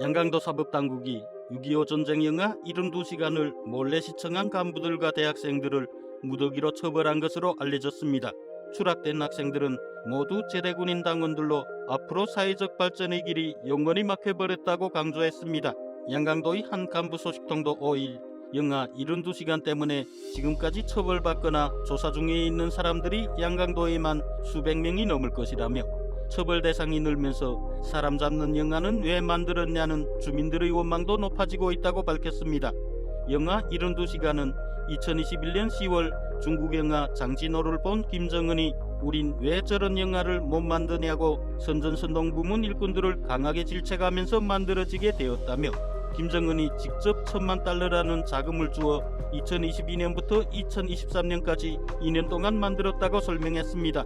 양강도 사법당국이 6.25 전쟁 영화 72시간을 몰래 시청한 간부들과 대학생들을 무더기로 처벌한 것으로 알려졌습니다. 추락된 학생들은 모두 제대군인 당원들로 앞으로 사회적 발전의 길이 영원히 막혀버렸다고 강조했습니다. 양강도의 한 간부 소식통도 5일 영하 72시간 때문에 지금까지 처벌받거나 조사 중에 있는 사람들이 양강도에만 수백 명이 넘을 것이라며 처벌 대상이 늘면서 사람 잡는 영화는 왜 만들었냐는 주민들의 원망도 높아지고 있다고 밝혔습니다. 영화 72시간은 2021년 10월 중국 영화 장진호를 본 김정은이 우린 왜 저런 영화를 못 만드냐고 선전선동 부문 일꾼들을 강하게 질책하면서 만들어지게 되었다며 김정은이 직접 천만 달러라는 자금을 주어 2022년부터 2023년까지 2년 동안 만들었다고 설명했습니다.